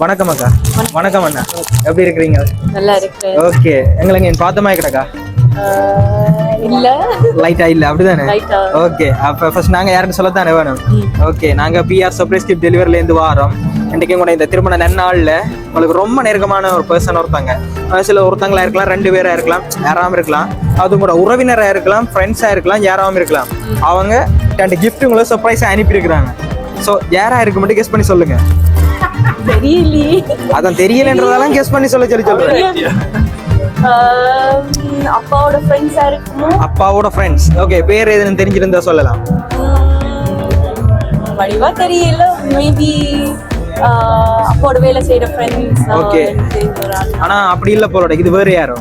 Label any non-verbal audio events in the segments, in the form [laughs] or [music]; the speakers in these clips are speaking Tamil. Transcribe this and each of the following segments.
வணக்கம் அக்கா. வணக்கம் அண்ணா. எப்படி இருக்கிறீங்க? நல்லா இருக்கு ஓகே. எங்களுக்கு இங்க பார்த்த மாதிரி கிடக்கா ஆஹ் இல்ல. லைட்டா இல்ல? அப்படிதானே? ஓகே. அப்ப ஃபர்ஸ்ட் நாங்க யாருன்னு சொல்லத்தானே வேணும்? ஓகே. நாங்க பிஆர் சர்ப்ரைஸ் கிஃப்ட் டெலிவரில இருந்து வாரோம். இன்றைக்கு கூட இந்த திருமண நன்னாள்ல உங்களுக்கு ரொம்ப நெருக்கமான ஒரு பர்சன் ஒருத்தாங்க. சில ஒருத்தங்களா இருக்கலாம் ரெண்டு பேரா இருக்கலாம் யாராம இருக்கலாம். அது கூட உறவினரா இருக்கலாம் ஃப்ரெண்ட்ஸா இருக்கலாம் யாராவும் இருக்கலாம். அவங்க ரெண்டு கிஃப்ட் உங்களுக்கு சர்ப்ரைஸா அனுப்பியிருக்கிறாங்க. ஸோ யாரா இருக்கு மட்டும் கெஸ் பண்ணி சொல்லுங்க. தெரியலையே. அதான் தெரியலன்றதெல்லாம் கெஸ் பண்ணி சொல்ல சொல்லி சொல்றேன் அப்பாவோட ஃப்ரெண்ட்ஸா இருக்குமோ அப்பாவோட ஃப்ரெண்ட்ஸ் ஓகே பேர் எதுன்னு தெரிஞ்சிருந்தா சொல்லலாம். வடிவா தெரியல. மேபி அப்பாவோட வேலை செய்யற ஃப்ரெண்ட்ஸ் Okay. ஆனா அப்படி இல்ல போலோட இது வேற யாரோ?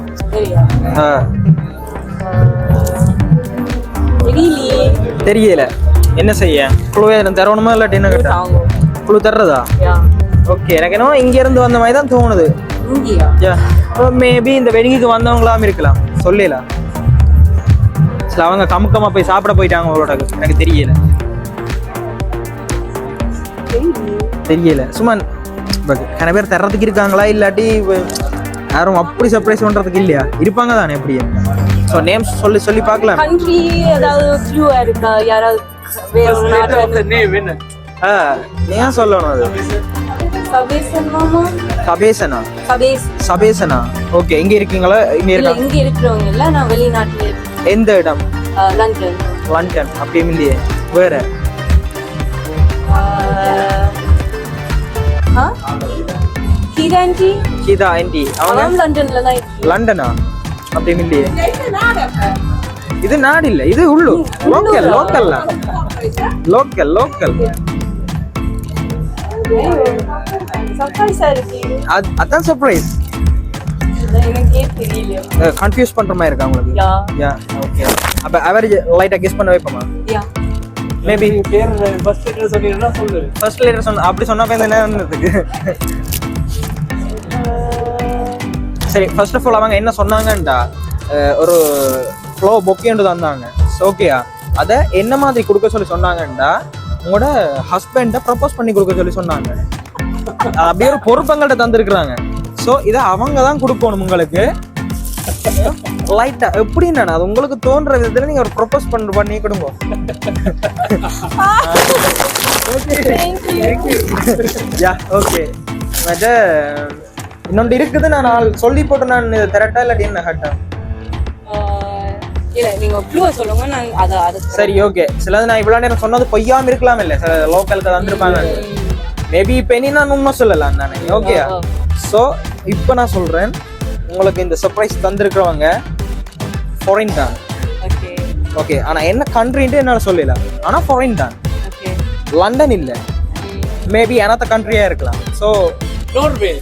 தெரியலையே. தெரியல. என்ன செய்ய? குழு எதுவும் தரணுமா இல்லாட்டி என்ன கேட்டா? குழு தர்றதா? ஓகே எனக்கு என்னவோ இங்க இருந்து வந்த மாதிரி தான் தோணுது. மேபி இந்த வெடிங்குக்கு வந்தவங்களாம் இருக்கலாம். சொல்லலாம் சில அவங்க கமுக்கமா போய் சாப்பிட போயிட்டாங்க அவங்களோட எனக்கு தெரியல. தெரியல. சும்மா நிறைய பேர் தர்றதுக்கு இருக்காங்களா? இல்லாட்டி யாரும் அப்படி சர்ப்ரைஸ் பண்றதுக்கு இல்லையா? இருப்பாங்க தானே எப்படி ஸோ நேம் சொல்லி சொல்லி பார்க்கலாம். கண்ட்ரி ஏதாவது இருக்கா? யாராவது வேற ஆ ஏன் சொல்லணும் அது? சபேசன்? சபேசனா? ஓகே இங்க இருக்கீங்களா? இங்க இருக்காங்க. இங்க இருக்கிறவங்க இல்ல நான் வெளிநாட்டுல இருக்கேன். எந்த இடம்? லண்டன். லண்டன். அப்படியும் இல்லையே. வேற? ஆஹ் ஆ? ஹீரான்டி கீதா ஆண்டி. அவங்க? லண்டன்ல தான் இருக்கு லண்டனா? அப்படியும் இல்லையே. இது நாடு இல்ல இது உள்ளூர். லோக்கல் லோக்கல் லோக்கல் லோக்கல் இருக்கு அதான் சர்ப்ரைஸ் கன்ஃபியூஸ் பண்ற மாதிரி இருக்கா உங்களுக்கு? யா ஓகே அப்ப அவரேஜ் லைட்டா கெஸ் பண்ண வைப்போமா? யா மேபி பேர் ஃபர்ஸ்ட் லெட்டர் சொல்லிடுறா சொல்லு. ஃபர்ஸ்ட் லேட்டர் சொன்ன அப்படி சொன்னா போய் என்ன இருந்ததுக்கு [laughs] சரி ஃபர்ஸ்ட் ஆஃப் ஆல் அவங்க என்ன சொன்னாங்கண்டா? அஹ் ஒரு ஃப்ளோ பொக்கேண்டு தந்தாங்க. ஓகேயா அதை என்ன மாதிரி கொடுக்க சொல்லி சொன்னாங்கண்டா? உங்களோட ஹஸ்பண்டை ப்ரப்போஸ் பண்ணி கொடுக்க சொல்லி சொன்னாங்க. அப்படியே ஒரு பொறுப்பங்கள்ட்ட தந்திருக்கிறாங்க. ஸோ இதை அவங்க தான் கொடுக்கணும் உங்களுக்கு. லைட்டா எப்படின்னா அது உங்களுக்கு தோன்ற விதத்துல நீங்க ஒரு ப்ரப்போஸ் பண்ண பண்ணி கொடுங்க. யா ஓகே இன்னொன்று இருக்குது நான் சொல்லி போட்டு நான் திரட்டா இல்லாட்டி என்ன ஹட்டா இல்ல நீங்க க்ளூவ சொல்லுங்க நான் அத அது சரி ஓகே சிலது நான் இவ்வளவு நேரம் சொன்னது பொய்யாம இருக்கலாம் இல்ல சில லோக்கலுக்கு வந்திருப்பாங்க. மேபி இப்ப இனி நான் உண்மை சொல்லலாம் தானே ஓகே. ஸோ இப்போ நான் சொல்றேன் உங்களுக்கு இந்த சர்ப்ரைஸ் தந்திருக்கிறவங்க ஃபாரின் தான். ஓகே ஆனா என்ன கண்ட்ரின்ட்டு என்னால சொல்லலாம் ஆனா ஃபாரின் தான். லண்டன் இல்ல. மேபி அனத்த கண்ட்ரியா இருக்கலாம். ஸோ நோர்வே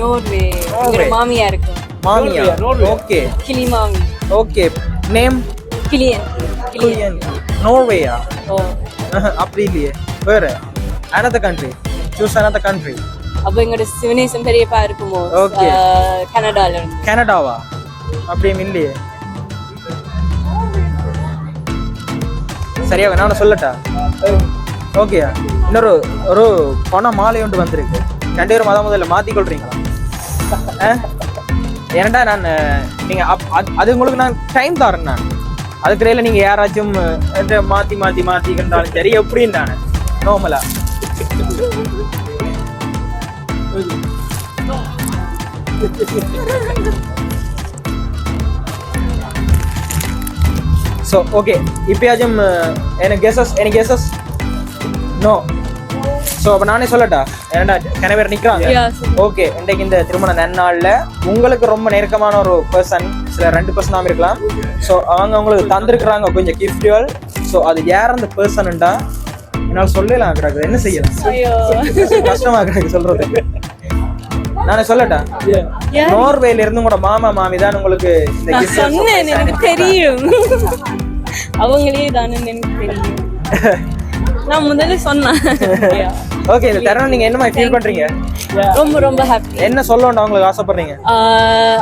நோர்வே மாமியா இருக்கு? மாமியா. ஓகே கிளி மாமி. ஓகே நேம் கிளியன் கிளியன் நோர்வேயா ஓ அப்படி இல்லையே வேற another country. Choose another country. அப்ப எங்களோட சிவனேசன் பெரியப்பா இருக்குமோ. ஆஹ் கனடால கனடாவா அப்படியும் இல்லையே சரியா நான் சொல்லட்டா ஓகேயா இன்னொரு ஒரு பண மாலை ஒன்று வந்திருக்கு ரெண்டு பேரும் மத முதல்ல மாத்தி ஏன்டா நான் நீங்கள் நீங்க அப்- அது- அது உங்களுக்கு நான் டைம் தரேன் நான். அதுக்கிடையில நீங்க யாராச்சும் அஹ், மாற்றி மாத்தி மாத்தி மாத்தி கண்டாலும் சரி எப்படின்னு நான். நார்மலா ஸோ ஓகே இப்பயாச்சும் எனக்கு கெசஸ் எனக்கு கெசஸ் நோ ஸோ அப்போ நானே சொல்லட்டா? ஏன்டா நிறைய பேர் நிற்கிறாங்க. ஓகே இன்றைக்கு இந்த திருமண நன்னாளில் உங்களுக்கு ரொம்ப நெருக்கமான ஒரு பர்சன் சில ரெண்டு பர்சனாக இருக்கலாம். ஸோ அவங்க உங்களுக்கு தந்திருக்கிறாங்க கொஞ்சம் கிஃப்ட்டுகள் ஸோ அது யார் அந்த பர்சன்டா என்னால் சொல்லலாம் கிடக்குது என்ன செய்யலாம்? ஐயோ. கஷ்டமா கிடக்கு சொல்றது. நானே சொல்லட்டா. நோர்வேல இருந்து உங்களோட மாமா மாமி தான் உங்களுக்கு சொன்னேன் எனக்கு தெரியும். அவங்களே தானே எனக்கு தெரியும். [laughs] நான் முதல்ல சொன்னேன். [laughs] ஓகே இந்த தருணம் நீங்க என்ன ஃபீல் பண்றீங்க? ரொம்ப ரொம்ப ஹாப்பி என்ன சொல்லணும் அவங்களுக்கு ஆசைப்படுறீங்க?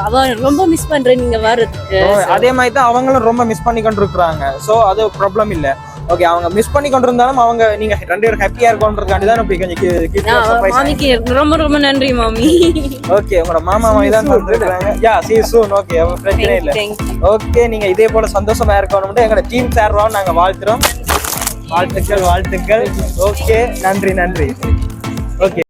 அவ ரொம்ப மிஸ் பண்றேன் நீங்க வர்றதுக்கு. அதே மாதிரி தான் அவங்களும் ரொம்ப மிஸ் பண்ணி கொண்டு இருக்கிறாங்க ஸோ அது ப்ராப்ளம் இல்லை. ஓகே அவங்க மிஸ் பண்ணி கொண்டு இருந்தாலும் அவங்க நீங்க ரெண்டு பேரும் ஹாப்பியா இருக்கோன்றதுக்காண்டி தான் இப்படி கொஞ்சம் மாமிக்கு ரொம்ப ரொம்ப நன்றி மாமி. ஓகே உங்களோட மாமா மாமி தான் சொல்லிருக்காங்க யா சி சூன் ஓகே பிரச்சனை இல்ல. ஓகே நீங்க இதே போல சந்தோஷமா இருக்கணும்னு எங்களோட டீம் சார்பாகவும் நாங்க வாழ்த்துறோம். வாழ்த்துக்கள் வாழ்த்துக்கள். ஓகே நன்றி நன்றி. ஓகே